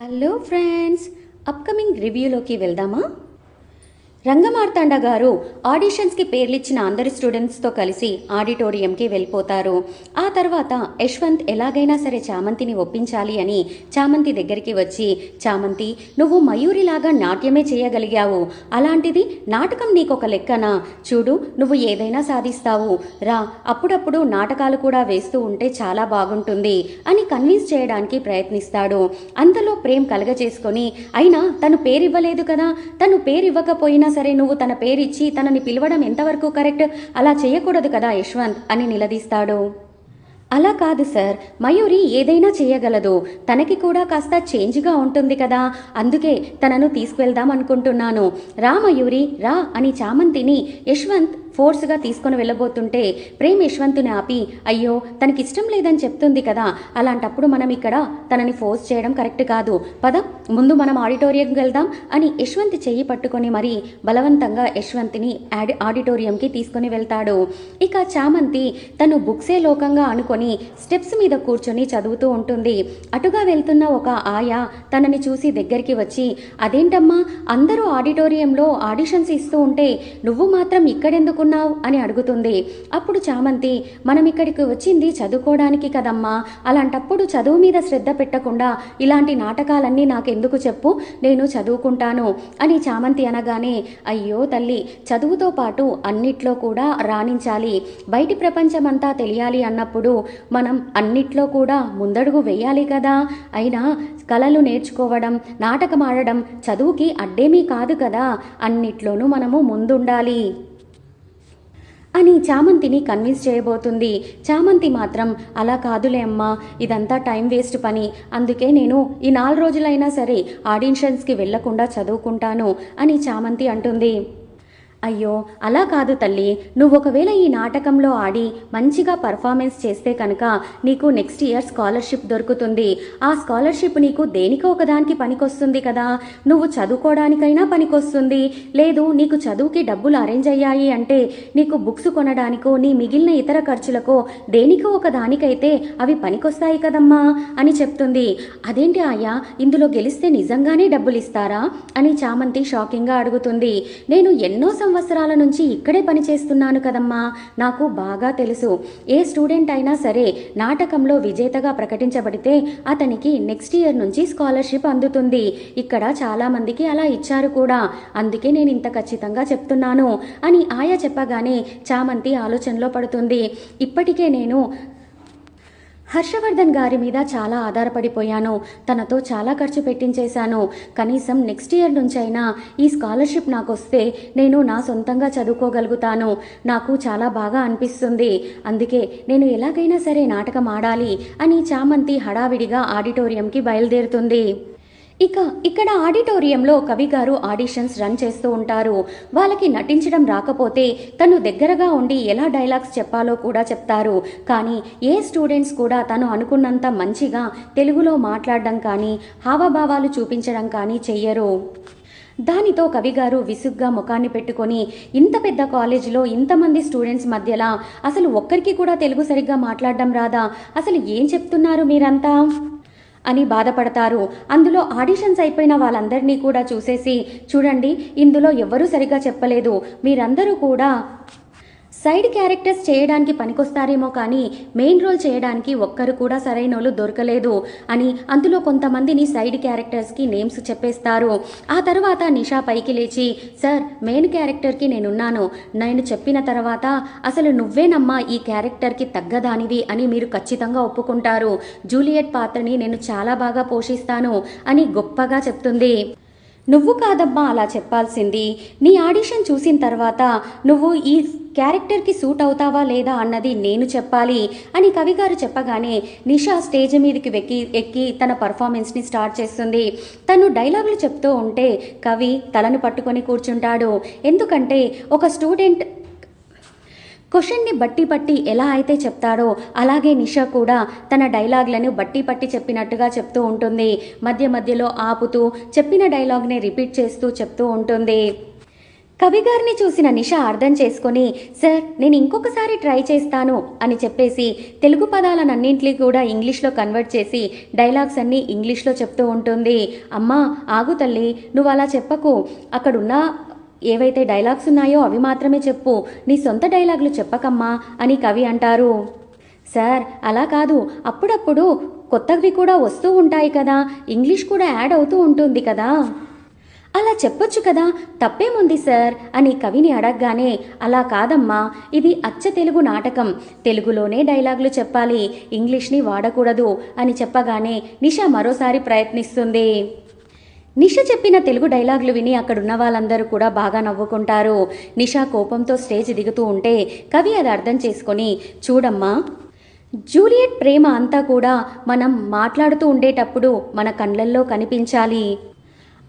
Hello friends upcoming రివ్యూలోకి వెళ్దామా? రంగమార్తాండ గారు ఆడిషన్స్కి పేర్లిచ్చిన అందరి స్టూడెంట్స్తో కలిసి ఆడిటోరియంకి వెళ్ళిపోతారు. ఆ తర్వాత యశ్వంత్ ఎలాగైనా సరే చామంతిని ఒప్పించాలి అని చామంతి దగ్గరికి వచ్చి చామంతి నువ్వు మయూరిలాగా నాట్యమే చేయగలిగావు. అలాంటిది నాటకం నీకొక లెక్కనా? చూడు నువ్వు ఏదైనా సాధిస్తావు. రా అప్పుడప్పుడు నాటకాలు కూడా వేస్తూ ఉంటే చాలా బాగుంటుంది అని కన్విన్స్ చేయడానికి ప్రయత్నిస్తాడు. అంతలో ప్రేమ్ కలగజేసుకొని అయినా తను పేరివ్వలేదు కదా. తను పేరివ్వకపోయినా సరే నువ్వు తన పేరిచ్చి తనని పిలవడం ఎంతవరకు కరెక్ట్? అలా చేయకూడదు కదా యశ్వంత్ అని నిలదీస్తాడు. అలా కాదు సార్. మయూరి ఏదైనా చేయగలదు. తనకి కూడా కాస్త చేంజ్గా ఉంటుంది కదా. అందుకే తనను తీసుకువెళ్దాం అనుకుంటున్నాను. రా మయూరి రా అని చామంతిని యశ్వంత్ ఫోర్స్గా తీసుకొని వెళ్ళబోతుంటే ప్రేమ్ యశ్వంతుని ఆపి అయ్యో తనకి ఇష్టం లేదని చెప్తుంది కదా. అలాంటప్పుడు మనం ఇక్కడ తనని ఫోర్స్ చేయడం కరెక్ట్ కాదు. పద ముందు మనం ఆడిటోరియంకి వెళ్దాం అని యశ్వంత్ చెయ్యి పట్టుకొని మరీ బలవంతంగా యశ్వంత్ని ఆడి ఆడిటోరియంకి తీసుకొని వెళ్తాడు. ఇక చామంతి తను బుక్సే లోకంగా అనుకొని స్టెప్స్ మీద కూర్చొని చదువుతూ ఉంటుంది. అటుగా వెళ్తున్న ఒక ఆయా తనని చూసి దగ్గరికి వచ్చి అదేంటమ్మా అందరూ ఆడిటోరియంలో ఆడిషన్స్ ఇస్తూ ఉంటే నువ్వు మాత్రం ఇక్కడెందుకున్నావు అని అడుగుతుంది. అప్పుడు చామంతి మనం ఇక్కడికి వచ్చింది చదువుకోవడానికి కదమ్మా. అలాంటప్పుడు చదువు మీద శ్రద్ధ పెట్టకుండా ఇలాంటి నాటకాలన్నీ నాకెందుకు చెప్పు? నేను చదువుకుంటాను. అని చామంతి అనగానే అయ్యో తల్లి చదువుతో పాటు అన్నిట్లో కూడా రాణించాలి. బయటి ప్రపంచమంతా తెలియాలి అన్నప్పుడు మనం అన్నిట్లో కూడా ముందడుగు వేయాలి కదా. అయినా కళలు నేర్చుకోవడం నాటకం ఆడడం చదువుకి అడ్డేమీ కాదు కదా. అన్నిట్లోనూ మనము ముందుండాలి. అని చామంతిని కన్విన్స్ చేయబోతుంది. చామంతి మాత్రం అలా కాదులే అమ్మా ఇదంతా టైం వేస్ట్ పని. అందుకే నేను ఈ నాలుగు రోజులైనా సరే ఆడిషన్స్కి వెళ్ళకుండా చదువుకుంటాను అని చామంతి అంటుంది. అయ్యో అలా కాదు తల్లి. నువ్వు ఒకవేళ ఈ నాటకంలో ఆడి మంచిగా పర్ఫార్మెన్స్ చేస్తే కనుక నీకు నెక్స్ట్ ఇయర్ స్కాలర్షిప్ దొరుకుతుంది. ఆ స్కాలర్షిప్ నీకు దేనికో ఒకదానికి పనికొస్తుంది కదా. నువ్వు చదువుకోవడానికైనా పనికొస్తుంది. లేదు నీకు చదువుకి డబ్బులు అరేంజ్ అయ్యాయి అంటే నీకు బుక్స్ కొనడానికో నీ మిగిలిన ఇతర ఖర్చులకో దేనికో ఒక దానికైతే అవి పనికొస్తాయి కదమ్మా అని చెప్తుంది. అదేంటి ఆయా ఇందులో గెలిస్తే నిజంగానే డబ్బులు ఇస్తారా అని చామంతి షాకింగ్గా అడుగుతుంది. నేను ఎన్నో సంవత్సరాల నుంచి ఇక్కడే పనిచేస్తున్నాను కదమ్మా. నాకు బాగా తెలుసు. ఏ స్టూడెంట్ అయినా సరే నాటకంలో విజేతగా ప్రకటించబడితే అతనికి నెక్స్ట్ ఇయర్ నుంచి స్కాలర్షిప్ అందుతుంది. ఇక్కడ చాలామందికి అలా ఇచ్చారు కూడా. అందుకే నేను ఇంత ఖచ్చితంగా చెప్తున్నాను అని ఆయా చెప్పగానే చామంతి ఆలోచనలో పడుతుంది. ఇప్పటికే నేను హర్షవర్ధన్ గారి మీద చాలా ఆధారపడిపోయాను. తనతో చాలా ఖర్చు పెట్టించేశాను. కనీసం నెక్స్ట్ ఇయర్ నుంచైనా ఈ స్కాలర్షిప్ నాకు వస్తే నేను నా సొంతంగా చదువుకోగలుగుతాను. నాకు చాలా బాగా అనిపిస్తుంది. అందుకే నేను ఎలాగైనా సరే నాటకం ఆడాలి అని చామంతి హడావిడిగా ఆడిటోరియంకి బయలుదేరుతుంది. ఇక ఇక్కడ ఆడిటోరియంలో కవి గారు ఆడిషన్స్ రన్ చేస్తూ ఉంటారు. వాళ్ళకి నటించడం రాకపోతే తను దగ్గరగా ఉండి ఎలా డైలాగ్స్ చెప్పాలో కూడా చెప్తారు. కానీ ఏ స్టూడెంట్స్ కూడా తను అనుకున్నంత మంచిగా తెలుగులో మాట్లాడడం కానీ హావభావాలు చూపించడం కానీ చెయ్యరు. దానితో కవిగారు విసుగ్గా ముఖాన్ని పెట్టుకొని ఇంత పెద్ద కాలేజీలో ఇంతమంది స్టూడెంట్స్ మధ్యలా అసలు ఒక్కరికి కూడా తెలుగు సరిగ్గా మాట్లాడడం రాదా? అసలు ఏం చెప్తున్నారు మీరంతా? అని బాధపడతారు. అందులో ఆడిషన్స్ అయిపోయిన వాళ్ళందరినీ కూడా చూసేసి చూడండి ఇందులో ఎవ్వరూ సరిగ్గా చెప్పలేదు. మీరందరూ కూడా సైడ్ క్యారెక్టర్స్ చేయడానికి పనికొస్తారేమో కానీ మెయిన్ రోల్ చేయడానికి ఒక్కరు కూడా సరైన వాళ్ళు దొరకలేదు అని అందులో కొంతమందిని సైడ్ క్యారెక్టర్స్కి నేమ్స్ చెప్పేస్తారు. ఆ తర్వాత నిషా పైకి లేచి సార్ మెయిన్ క్యారెక్టర్కి నేనున్నాను. నేను చెప్పిన తర్వాత అసలు నువ్వేనమ్మా ఈ క్యారెక్టర్కి తగ్గదానివి అని మీరు ఖచ్చితంగా ఒప్పుకుంటారు. జూలియట్ పాత్రని నేను చాలా బాగా పోషిస్తాను అని గొప్పగా చెప్తుంది. నువ్వు కాదబ్బా అలా చెప్పాల్సింది. నీ ఆడిషన్ చూసిన తర్వాత నువ్వు ఈ క్యారెక్టర్కి సూట్ అవుతావా లేదా అన్నది నేను చెప్పాలి అని కవిగారు చెప్పగానే నిషా స్టేజ్ మీదకి వెక్కి ఎక్కి తన పర్ఫార్మెన్స్ని స్టార్ట్ చేస్తుంది. తను డైలాగులు చెప్తూ ఉంటే కవి తలను పట్టుకొని కూర్చుంటాడు. ఎందుకంటే ఒక స్టూడెంట్ క్వశ్చన్ని బట్టి పట్టి ఎలా అయితే చెప్తాడో అలాగే నిషా కూడా తన డైలాగ్లను బట్టి పట్టి చెప్పినట్టుగా చెప్తూ ఉంటుంది. మధ్య మధ్యలో ఆపుతూ చెప్పిన డైలాగ్ని రిపీట్ చేస్తూ చెప్తూ ఉంటుంది. కవి గారిని చూసిన నిష అర్థం చేసుకొని సార్ నేను ఇంకొకసారి ట్రై చేస్తాను అని చెప్పేసి తెలుగు పదాలనన్నింటినీ కూడా ఇంగ్లీష్లో కన్వర్ట్ చేసి డైలాగ్స్ అన్నీ ఇంగ్లీష్లో చెప్తూ ఉంటుంది. అమ్మా ఆగు తల్లి నువ్వు అలా చెప్పకు. అక్కడున్న ఏవైతే డైలాగ్స్ ఉన్నాయో అవి మాత్రమే చెప్పు. నీ సొంత డైలాగులు చెప్పకమ్మా అని కవి అంటారు. సార్ అలా కాదు. అప్పుడప్పుడు కొత్తవి కూడా వస్తూ ఉంటాయి కదా. ఇంగ్లీష్ కూడా యాడ్ అవుతూ ఉంటుంది కదా. అలా చెప్పొచ్చు కదా. తప్పేముంది సార్? అని కవిని అడగగానే అలా కాదమ్మా. ఇది అచ్చ తెలుగు నాటకం. తెలుగులోనే డైలాగులు చెప్పాలి. ఇంగ్లీష్ని వాడకూడదు అని చెప్పగానే నిష మరోసారి ప్రయత్నిస్తుంది. నిష చెప్పిన తెలుగు డైలాగులు విని అక్కడున్న వాళ్ళందరూ కూడా బాగా నవ్వుకుంటారు. నిష కోపంతో స్టేజ్ దిగుతూ ఉంటే కవి అది అర్థం చేసుకొని చూడమ్మా జూలియట్ ప్రేమ అంతా కూడా మనం మాట్లాడుతూ ఉండేటప్పుడు మన కళ్ళల్లో కనిపించాలి.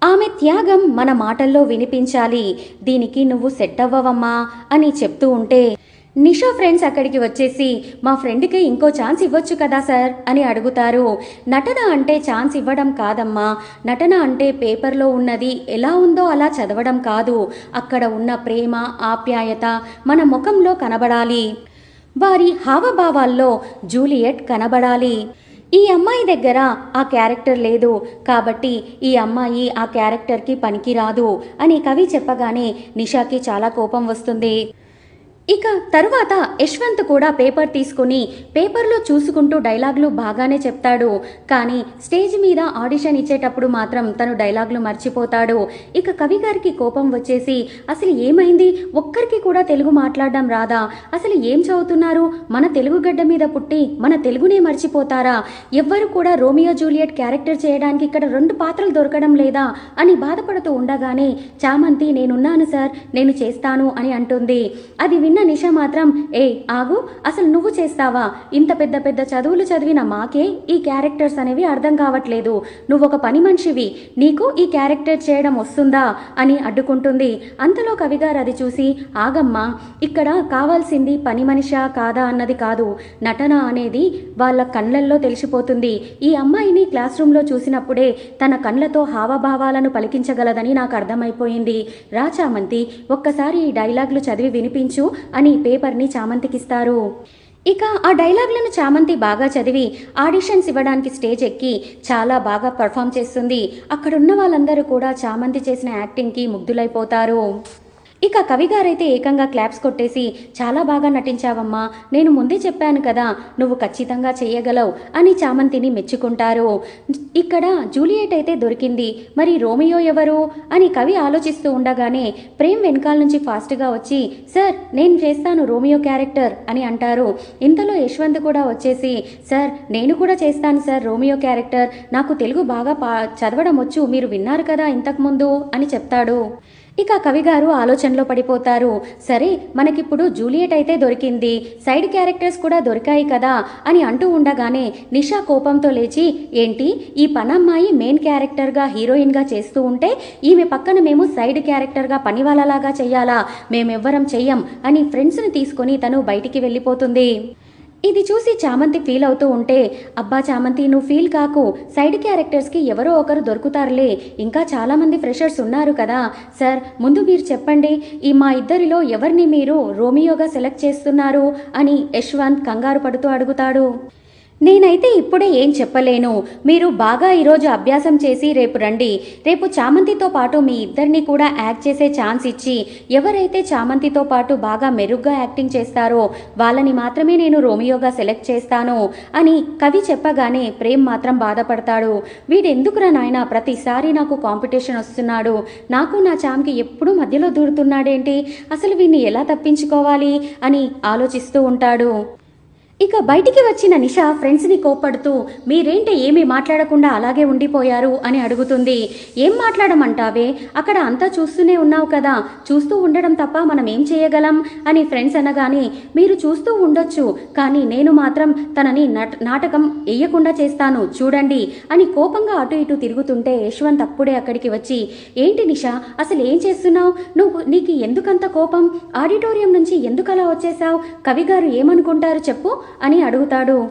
ఆమె త్యాగం మన మాటల్లో వినిపించాలి. దీనికి నువ్వు సెట్ అవ్వవమ్మా అని చెప్తూ ఉంటే నిషా ఫ్రెండ్స్ అక్కడికి వచ్చేసి మా ఫ్రెండ్కి ఇంకో ఛాన్స్ ఇవ్వచ్చు కదా సార్? అని అడుగుతారు. నటన అంటే ఛాన్స్ ఇవ్వడం కాదమ్మా. నటన అంటే పేపర్లో ఉన్నది ఎలా ఉందో అలా చదవడం కాదు. అక్కడ ఉన్న ప్రేమ ఆప్యాయత మన ముఖంలో కనబడాలి. వారి హావభావాల్లో జూలియట్ కనబడాలి. ఈ అమ్మాయి దగ్గర ఆ క్యారెక్టర్ లేదు. కాబట్టి ఈ అమ్మాయి ఆ క్యారెక్టర్కి పనికిరాదు అని కవి చెప్పగానే నిషాకి చాలా కోపం వస్తుంది. ఇక తరువాత యశ్వంత్ కూడా పేపర్ తీసుకుని పేపర్లో చూసుకుంటూ డైలాగులు బాగానే చెప్తాడు. కానీ స్టేజ్ మీద ఆడిషన్ ఇచ్చేటప్పుడు మాత్రం తను డైలాగులు మర్చిపోతాడు. ఇక కవి గారికి కోపం వచ్చేసి అసలు ఏమైంది? ఒక్కరికి కూడా తెలుగు మాట్లాడడం రాదా? అసలు ఏం చదువుతున్నారు? మన తెలుగు గడ్డ మీద పుట్టి మన తెలుగునే మర్చిపోతారా? ఎవ్వరు కూడా రోమియో జూలియట్ క్యారెక్టర్ చేయడానికి ఇక్కడ రెండు పాత్రలు దొరకడం లేదా? అని బాధపడుతూ ఉండగానే చామంతి నేనున్నాను సార్. నేను చేస్తాను అని అంటుంది. అది విన్న నిష మాత్రం ఏ ఆగు అసలు నువ్వు చేస్తావా? ఇంత పెద్ద పెద్ద చదువులు చదివిన మాకే ఈ క్యారెక్టర్స్ అనేవి అర్థం కావట్లేదు. నువ్వు ఒక పని మనిషివి నీకు ఈ క్యారెక్టర్ చేయడం వస్తుందా? అని అడ్డుకుంటుంది. అంతలో కవిగారు అది చూసి ఆగమ్మా ఇక్కడ కావాల్సింది పని మనిషా కాదా అన్నది కాదు. నటన అనేది వాళ్ళ కళ్ళల్లో తెలిసిపోతుంది. ఈ అమ్మాయిని క్లాస్ రూమ్లో చూసినప్పుడే తన కళ్ళతో హావభావాలను పలికించగలదని నాకు అర్థమైపోయింది. రా చామంతి ఒక్కసారి ఈ డైలాగులు చదివి వినిపించు అని పేపర్ని చామంతికిస్తారు. ఇక ఆ డైలాగ్లను చామంతి బాగా చదివి ఆడిషన్స్ ఇవ్వడానికి స్టేజ్ ఎక్కి చాలా బాగా పర్ఫామ్ చేస్తుంది. అక్కడున్న వాళ్ళందరూ కూడా చామంతి చేసిన యాక్టింగ్కి ముగ్ధులైపోతారు. ఇక కవి గారైతే ఏకంగా క్లాప్స్ కొట్టేసి చాలా బాగా నటించావమ్మా నేను ముందే చెప్పాను కదా నువ్వు ఖచ్చితంగా చేయగలవు అని చామంతిని మెచ్చుకుంటారు. ఇక్కడ జూలియట్ అయితే దొరికింది మరి రోమియో ఎవరు? అని కవి ఆలోచిస్తూ ఉండగానే ప్రేమ్ వెనకాల నుంచి ఫాస్ట్గా వచ్చి సార్ నేను చేస్తాను రోమియో క్యారెక్టర్ అని అంటారు. ఇంతలో యశ్వంత్ కూడా వచ్చేసి సార్ నేను కూడా చేస్తాను సార్ రోమియో క్యారెక్టర్ నాకు తెలుగు బాగా పా చదవడం వచ్చు మీరు విన్నారు కదా ఇంతకుముందు అని చెప్తాడు. ఇక కవిగారు ఆలోచనలో పడిపోతారు. సరే మనకిప్పుడు జూలియట్ అయితే దొరికింది. సైడ్ క్యారెక్టర్స్ కూడా దొరికాయి కదా అని అంటూ ఉండగానే నిషా కోపంతో లేచి ఏంటి ఈ పనమ్మాయి మెయిన్ క్యారెక్టర్గా హీరోయిన్గా చేస్తూ ఉంటే ఈమె పక్కన మేము సైడ్ క్యారెక్టర్గా పని చెయ్యాలా? మేమెవ్వరం చెయ్యం అని ఫ్రెండ్స్ని తీసుకొని తను బయటికి వెళ్ళిపోతుంది. ఇది చూసి చామంతి ఫీల్ అవుతూ ఉంటే అబ్బా చామంతి నువ్వు ఫీల్ కాకు. సైడ్ క్యారెక్టర్స్కి ఎవరో ఒకరు దొరుకుతారులే. ఇంకా చాలామంది ఫ్రెషర్స్ ఉన్నారు కదా. సార్ ముందు మీరు చెప్పండి. ఈ మా ఇద్దరిలో ఎవరిని మీరు రోమియోగా సెలెక్ట్ చేస్తున్నారు? అని యశ్వంత్ కంగారు పడుతూ అడుగుతాడు. నేనైతే ఇప్పుడే ఏం చెప్పలేను. మీరు బాగా ఈరోజు అభ్యాసం చేసి రేపు రండి. రేపు చామంతితో పాటు మీ ఇద్దరిని కూడా యాక్ట్ చేసే ఛాన్స్ ఇచ్చి ఎవరైతే చామంతితో పాటు బాగా మెరుగ్గా యాక్టింగ్ చేస్తారో వాళ్ళని మాత్రమే నేను రోమియోగా సెలెక్ట్ చేస్తాను అని కవి చెప్పగానే ప్రేమ్ మాత్రం బాధపడతాడు. వీడెందుకురా నాయన ప్రతిసారి నాకు కాంపిటీషన్ వస్తున్నాడు. నాకు నా చామ్కి ఎప్పుడూ మధ్యలో దూరుతున్నాడేంటి? అసలు వీడిని ఎలా తప్పించుకోవాలి అని ఆలోచిస్తూ ఉంటాడు. ఇక బయటికి వచ్చిన నిషా ఫ్రెండ్స్ని కోప్పడుతూ మీరేంటి ఏమీ మాట్లాడకుండా అలాగే ఉండిపోయారు? అని అడుగుతుంది. ఏం మాట్లాడమంటావే? అక్కడ అంతా చూస్తూనే ఉన్నావు కదా. చూస్తూ ఉండడం తప్ప మనం ఏం చేయగలం? అని ఫ్రెండ్స్ అనగానే మీరు చూస్తూ ఉండొచ్చు కానీ నేను మాత్రం తనని నట నాటకం వేయకుండా చేస్తాను చూడండి అని కోపంగా అటు ఇటు తిరుగుతుంటే యశ్వంత్ అప్పుడే అక్కడికి వచ్చి ఏంటి నిషా అసలు ఏం చేస్తున్నావు? నువ్వు నీకు ఎందుకంత కోపం? ఆడిటోరియం నుంచి ఎందుకలా వచ్చేసావు కవి గారు ఏమనుకుంటారు చెప్పు అని అడుగుతాడు.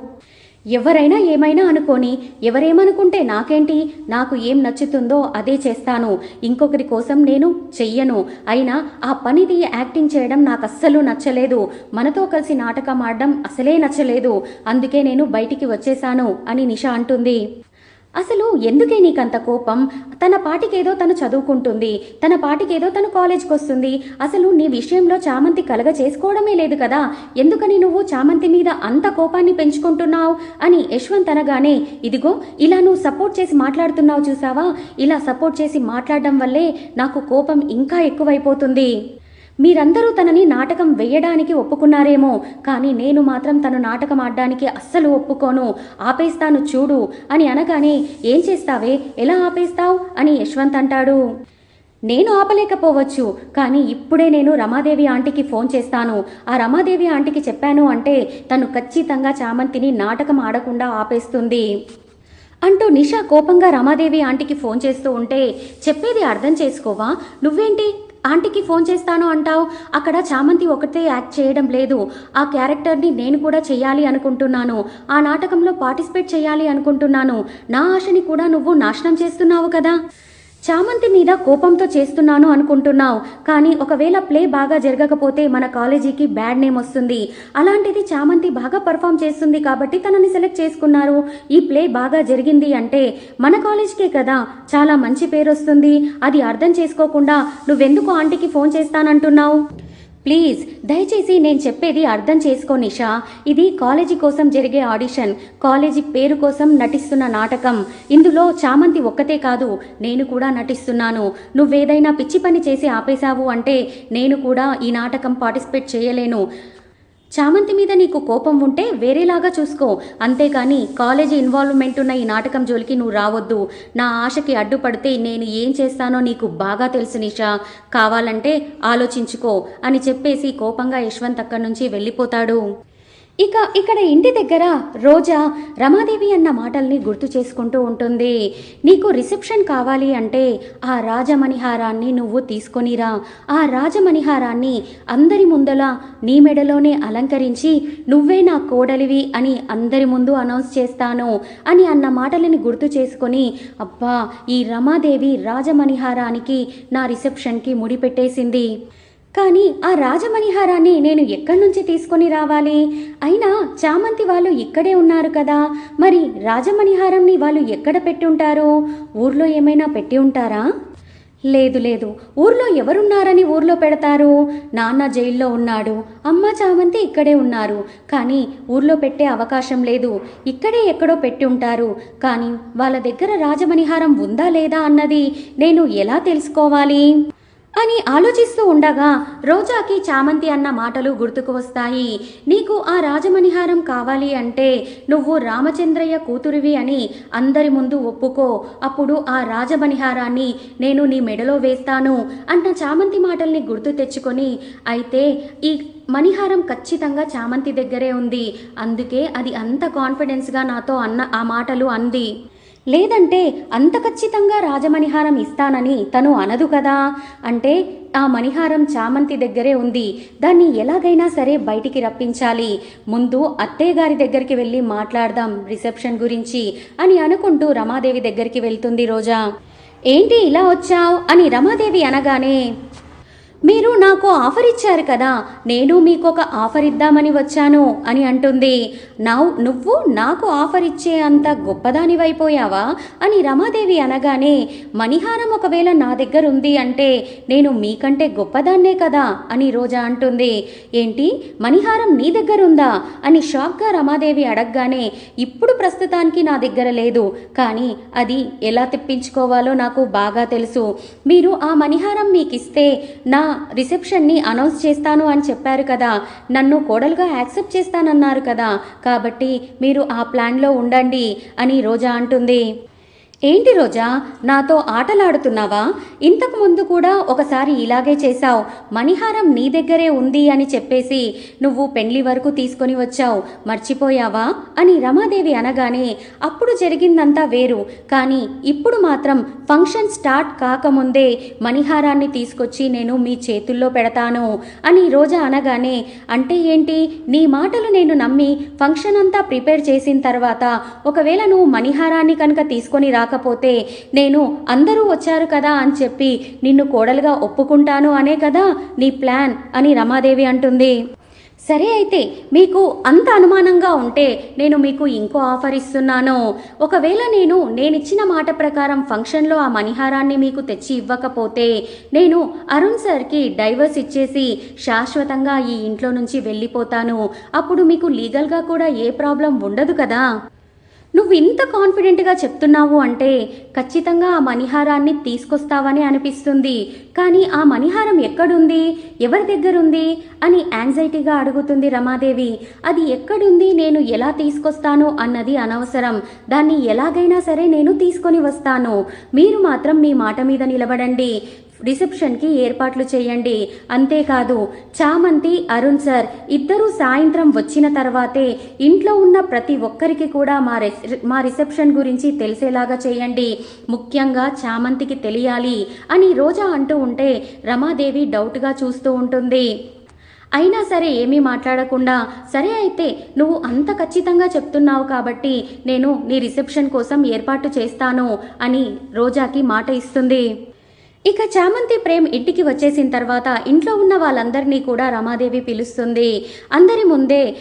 ఎవరైనా ఏమైనా అనుకోని ఎవరేమనుకుంటే నాకేంటి నాకు ఏం నచ్చుతుందో అదే చేస్తాను. ఇంకొకరి కోసం నేను చెయ్యను. అయినా ఆ పనిది యాక్టింగ్ చేయడం నాకు అస్సలు నచ్చలేదు. మనతో కలిసి నాటకం ఆడడం అసలే నచ్చలేదు. అందుకే నేను బయటికి వచ్చేశాను అని నిషా అంటుంది. అసలు ఎందుకే నీకంత కోపం? తన పాటికేదో తను చదువుకుంటుంది. తన పాటికేదో తను కాలేజ్కి వస్తుంది అసలు నీ విషయంలో చామంతి కలగ చేసుకోవడమే లేదు కదా? ఎందుకని నువ్వు చామంతి మీద అంత కోపాన్ని పెంచుకుంటున్నావు? అని యశ్వంత్ అనగానే ఇదిగో ఇలా నువ్వు సపోర్ట్ చేసి మాట్లాడుతున్నావు చూసావా? ఇలా సపోర్ట్ చేసి మాట్లాడడం వల్లే నాకు కోపం ఇంకా ఎక్కువైపోతుంది. మీరందరూ తనని నాటకం వేయడానికి ఒప్పుకున్నారేమో కానీ నేను మాత్రం తను నాటకం ఆడడానికి అస్సలు ఒప్పుకోను. ఆపేస్తాను చూడు అని అనగానే ఏం చేస్తావే? ఎలా ఆపేస్తావు? అని యశ్వంత్ అంటాడు. నేను ఆపలేకపోవచ్చు కానీ ఇప్పుడే నేను రమాదేవి ఆంటీకి ఫోన్ చేస్తాను. ఆ రమాదేవి ఆంటీకి చెప్పాను అంటే తను ఖచ్చితంగా చామంతిని నాటకం ఆడకుండా ఆపేస్తుంది. అంటూ నిషా కోపంగా రమాదేవి ఆంటీకి ఫోన్ చేస్తూ ఉంటే చెప్పేది అర్థం చేసుకోవా? నువ్వేంటి? ఆంటీకి ఫోన్ చేస్తాను అంటావు. అక్కడ చామంతి ఒకటే యాక్ట్ చేయడం లేదు. ఆ క్యారెక్టర్ని నేను కూడా చేయాలి అనుకుంటున్నాను. ఆ నాటకంలో పార్టిసిపేట్ చేయాలి అనుకుంటున్నాను. నా ఆశని కూడా నువ్వు నాశనం చేస్తున్నావు కదా. చామంతి మీద కోపంతో చేస్తున్నాను అనుకుంటున్నావు కానీ ఒకవేళ ప్లే బాగా జరగకపోతే మన కాలేజీకి బ్యాడ్ నేమ్ వస్తుంది. అలాంటిది చామంతి బాగా పర్ఫామ్ చేస్తుంది కాబట్టి తనని సెలెక్ట్ చేసుకున్నారు. ఈ ప్లే బాగా జరిగింది అంటే మన కాలేజ్కే కదా చాలా మంచి పేరు వస్తుంది. అది అర్థం చేసుకోకుండా నువ్వెందుకు ఆంటీకి ఫోన్ చేస్తానంటున్నావు? ప్లీజ్ దయచేసి నేను చెప్పేది అర్థం చేసుకో నిషా. ఇది కాలేజీ కోసం జరిగే ఆడిషన్. కాలేజీ పేరు కోసం నటిస్తున్న నాటకం. ఇందులో చామంతి ఒక్కతే కాదు నేను కూడా నటిస్తున్నాను. నువ్వేదైనా పిచ్చి పని చేసి ఆపేశావు అంటే నేను కూడా ఈ నాటకం పార్టిసిపేట్ చేయలేను. చామంతి మీద నీకు కోపం ఉంటే వేరేలాగా చూసుకో. అంతేకాని కాలేజీ ఇన్వాల్వ్మెంట్ ఉన్న ఈ నాటకం జోలికి నువ్వు రావద్దు. నా ఆశకి అడ్డుపడితే నేను ఏం చేస్తానో నీకు బాగా తెలుసు నిషా. కావాలంటే ఆలోచించుకో అని చెప్పేసి కోపంగా యశ్వంత్ అక్కడి నుంచి వెళ్ళిపోతాడు. ఇక ఇక్కడ ఇంటి దగ్గర రోజా రమాదేవి అన్న మాటల్ని గుర్తు చేసుకుంటూ ఉంటుంది. నీకు రిసెప్షన్ కావాలి అంటే ఆ రాజమణిహారాన్ని నువ్వు తీసుకొనిరా. ఆ రాజమణిహారాన్ని అందరి ముందల నీ మెడలోనే అలంకరించి నువ్వే నా కోడలివి అని అందరి ముందు అనౌన్స్ చేస్తాను అని అన్న మాటలని గుర్తు చేసుకొని అబ్బా ఈ రమాదేవి రాజమణిహారానికి నా రిసెప్షన్కి ముడిపెట్టేసింది. కానీ ఆ రాజమణిహారాన్ని నేను ఎక్కడి నుంచి తీసుకొని రావాలి? అయినా చామంతి వాళ్ళు ఇక్కడే ఉన్నారు కదా. మరి రాజమణిహారంని వాళ్ళు ఎక్కడ పెట్టి ఉంటారు ఊర్లో ఏమైనా పెట్టి ఉంటారా? లేదు లేదు. ఊర్లో ఎవరున్నారని ఊర్లో పెడతారు? నాన్న జైల్లో ఉన్నాడు. అమ్మ చామంతి ఇక్కడే ఉన్నారు. కానీ ఊర్లో పెట్టే అవకాశం లేదు. ఇక్కడే ఎక్కడో పెట్టి ఉంటారు. కానీ వాళ్ళ దగ్గర రాజమణిహారం ఉందా లేదా అన్నది నేను ఎలా తెలుసుకోవాలి? అని ఆలోచిస్తూ ఉండగా రోజాకి చామంతి అన్న మాటలు గుర్తుకు వస్తాయి. నీకు ఆ రాజమణిహారం కావాలి అంటే నువ్వు రామచంద్రయ్య కూతురివి అని అందరి ముందు ఒప్పుకో. అప్పుడు ఆ రాజమణిహారాన్ని నేను నీ మెడలో వేస్తాను అన్న చామంతి మాటల్ని గుర్తు తెచ్చుకొని అయితే ఈ మణిహారం ఖచ్చితంగా చామంతి దగ్గరే ఉంది. అందుకే అది అంత కాన్ఫిడెన్స్గా నాతో అన్న ఆ మాటలు అంది. లేదంటే అంత ఖచ్చితంగా రాజమణిహారం ఇస్తానని తను అనదు కదా? అంటే ఆ మణిహారం చామంతి దగ్గరే ఉంది. దాన్ని ఎలాగైనా సరే బయటికి రప్పించాలి. ముందు అత్తయ్య గారి దగ్గరికి వెళ్ళి మాట్లాడదాం రిసెప్షన్ గురించి అని అనుకుంటూ రమాదేవి దగ్గరికి వెళ్తుంది రోజా. ఏంటి ఇలా వచ్చావు? అని రమాదేవి అనగానే మీరు నాకు ఆఫర్ ఇచ్చారు కదా నేను మీకు ఒక ఆఫర్ ఇద్దామని వచ్చాను అని అంటుంది. నా నువ్వు నాకు ఆఫర్ ఇచ్చే అంత గొప్పదానివైపోయావా అని రమాదేవి అనగానే మణిహారం ఒకవేళ నా దగ్గర ఉంది అంటే నేను మీకంటే గొప్పదాన్నే కదా అని రోజా అంటుంది. ఏంటి మణిహారం నీ దగ్గర ఉందా అని షాక్గా రమాదేవి అడగగానే ఇప్పుడు ప్రస్తుతానికి నా దగ్గర లేదు కానీ అది ఎలా తెప్పించుకోవాలో నాకు బాగా తెలుసు. మీరు ఆ మణిహారం మీకు ఇస్తే నా రిసెప్షన్ని అనౌన్స్ చేస్తాను అని చెప్పారు కదా. నన్ను కోడలుగా యాక్సెప్ట్ చేస్తానన్నారు కదా. కాబట్టి మీరు ఆ ప్లాన్లో ఉండండి అని రోజా అంటుంది. ఏంటి రోజా నాతో ఆటలాడుతున్నావా? ఇంతకు ముందు కూడా ఒకసారి ఇలాగే చేశావు. మణిహారం నీ దగ్గరే ఉంది అని చెప్పేసి నువ్వు పెండ్లి వరకు తీసుకొని వచ్చావు. మర్చిపోయావా? అని రమాదేవి అనగానే అప్పుడు జరిగిందంతా వేరు. కానీ ఇప్పుడు మాత్రం ఫంక్షన్ స్టార్ట్ కాకముందే మణిహారాన్ని తీసుకొచ్చి నేను మీ చేతుల్లో పెడతాను అని రోజా అనగానే అంటే ఏంటి? నీ మాటలు నేను నమ్మి ఫంక్షన్ అంతా ప్రిపేర్ చేసిన తర్వాత ఒకవేళ నువ్వు మణిహారాన్ని కనుక తీసుకొని రా కాకపోతే నేను అందరూ వచ్చారు కదా అని చెప్పి నిన్ను కోడలుగా ఒప్పుకుంటాను అనే కదా నీ ప్లాన్ అని రమాదేవి అంటుంది. సరే అయితే మీకు అంత అనుమానంగా ఉంటే నేను మీకు ఇంకో ఆఫర్ ఇస్తున్నాను. ఒకవేళ నేను నేనిచ్చిన మాట ప్రకారం ఫంక్షన్లో ఆ మణిహారాన్ని మీకు తెచ్చి ఇవ్వకపోతే నేను అరుణ్ సార్కి డైవర్స్ ఇచ్చేసి శాశ్వతంగా ఈ ఇంట్లో నుంచి వెళ్ళిపోతాను. అప్పుడు మీకు లీగల్గా కూడా ఏ ప్రాబ్లం ఉండదు కదా. నువ్వు ఇంత కాన్ఫిడెంట్గా చెప్తున్నావు అంటే ఖచ్చితంగా ఆ మణిహారాన్ని తీసుకొస్తావని అనిపిస్తుంది. కానీ ఆ మణిహారం ఎక్కడుంది? ఎవరి దగ్గరుంది? అని యాంగ్జైటీగా అడుగుతుంది రమాదేవి. అది ఎక్కడుంది? నేను ఎలా తీసుకొస్తాను అన్నది అనవసరం. దాన్ని ఎలాగైనా సరే నేను తీసుకొని వస్తాను. మీరు మాత్రం మీ మాట మీద నిలబడండి. రిసెప్షన్కి ఏర్పాట్లు చేయండి. అంతేకాదు చామంతి అరుణ్ సార్ ఇద్దరూ సాయంత్రం వచ్చిన తర్వాతే ఇంట్లో ఉన్న ప్రతి ఒక్కరికి కూడా మా మా రిసెప్షన్ గురించి తెలిసేలాగా చేయండి. ముఖ్యంగా చామంతికి తెలియాలి అని రోజా అంటూ ఉంటే రమాదేవి డౌట్గా చూస్తూ ఉంటుంది. అయినా సరే ఏమీ మాట్లాడకుండా సరే అయితే నువ్వు అంత ఖచ్చితంగా చెప్తున్నావు కాబట్టి నేను నీ రిసెప్షన్ కోసం ఏర్పాటు చేస్తాను అని రోజాకి మాట ఇస్తుంది. ఇక చామంతి ప్రేమ్ ఇంటికి వచ్చేసిన తర్వాత ఇంట్లో ఉన్న వాళ్ళందరినీ కూడా రమాదేవి పిలుస్తుంది. అందరి ముందే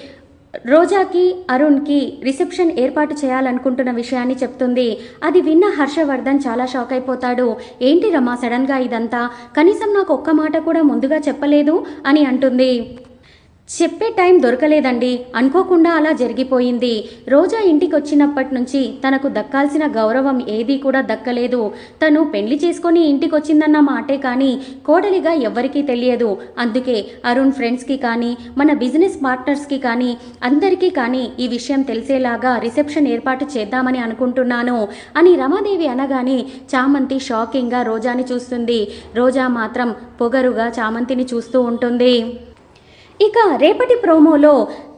రోజాకి అరుణ్కి రిసెప్షన్ ఏర్పాటు చేయాలనుకుంటున్న విషయాన్ని చెప్తుంది. అది విన్న హర్షవర్ధన్ చాలా షాక్ అయిపోతాడు. ఏంటి రమా సడన్గా ఇదంతా? కనీసం నాకు ఒక్క మాట కూడా ముందుగా చెప్పలేదు? అని అంటుంది. చెప్పే టైం దొరకలేదండి. అనుకోకుండా అలా జరిగిపోయింది. రోజా ఇంటికి వచ్చినప్పటి నుంచి తనకు దక్కాల్సిన గౌరవం ఏదీ కూడా దక్కలేదు. తను పెళ్ళి చేసుకొని ఇంటికి వచ్చిందన్న మాటే కానీ కోడలిగా ఎవ్వరికీ తెలియదు. అందుకే అరుణ్ ఫ్రెండ్స్కి కానీ మన బిజినెస్ పార్ట్నర్స్కి కానీ అందరికీ కానీ ఈ విషయం తెలిసేలాగా రిసెప్షన్ ఏర్పాటు చేద్దామని అనుకుంటున్నాను అని రమాదేవి అనగానే చామంతి షాకింగ్గా రోజాని చూస్తుంది. రోజా మాత్రం పొగరుగా చామంతిని చూస్తూ ఉంటుంది. ఇక రేపటి ప్రోమోలో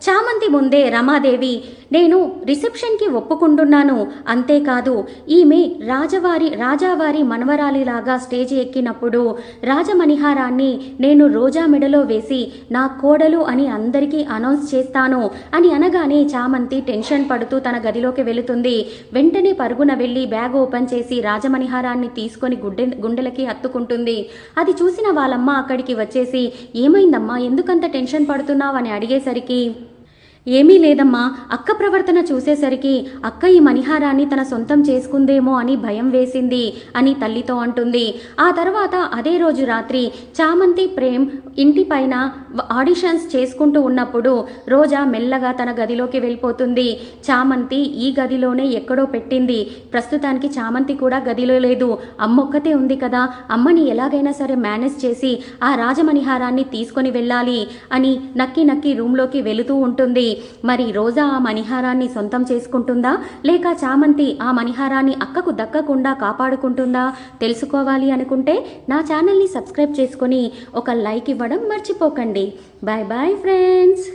చామంతి ముందే రమాదేవి నేను రిసెప్షన్కి ఒప్పుకుంటున్నాను. అంతేకాదు ఈమె రాజవారి రాజావారి మనవరాలిలాగా స్టేజ్ ఎక్కినప్పుడు రాజమణిహారాన్ని నేను రోజా మెడలో వేసి నా కోడలు అని అందరికీ అనౌన్స్ చేస్తాను అని అనగానే చామంతి టెన్షన్ పడుతూ తన గదిలోకి వెళుతుంది. వెంటనే పరుగున వెళ్ళి బ్యాగ్ ఓపెన్ చేసి రాజమణిహారాన్ని తీసుకొని గుడ్డె గుండెలకి హత్తుకుంటుంది అది చూసిన వాళ్ళమ్మ అక్కడికి వచ్చేసి ఏమైందమ్మా? ఎందుకంత టెన్షన్ పడుతున్నావు? అని అడిగేసరికి ఏమీ లేదమ్మా. అక్క ప్రవర్తన చూసేసరికి అక్క ఈ మణిహారాన్ని తన సొంతం చేసుకుందేమో అని భయం వేసింది అని తల్లితో అంటుంది. ఆ తర్వాత అదే రోజు రాత్రి చామంతి ప్రేమ్ ఇంటి పైన ఆడిషన్స్ చేసుకుంటూ ఉన్నప్పుడు రోజా మెల్లగా తన గదిలోకి వెళ్ళిపోతుంది. చామంతి ఈ గదిలోనే ఎక్కడో పెట్టింది. ప్రస్తుతానికి చామంతి కూడా గదిలో లేదు. అమ్మొక్కతే ఉంది కదా. అమ్మని ఎలాగైనా సరే మేనేజ్ చేసి ఆ రాజమణిహారాన్ని తీసుకొని వెళ్ళాలి అని నక్కి నక్కి రూమ్లోకి వెళుతూ ఉంటుంది. మరి రోజా ఆ మణిహారాన్ని సొంతం చేసుకుంటుందా? లేక చామంతి ఆ మణిహారాన్ని అక్కకు దక్కకుండా కాపాడుకుంటుందా? తెలుసుకోవాలి అనుకుంటే నా ఛానల్ని సబ్స్క్రైబ్ చేసుకొని ఒక లైక్ ఇవ్వడం మర్చిపోకండి. Bye bye friends.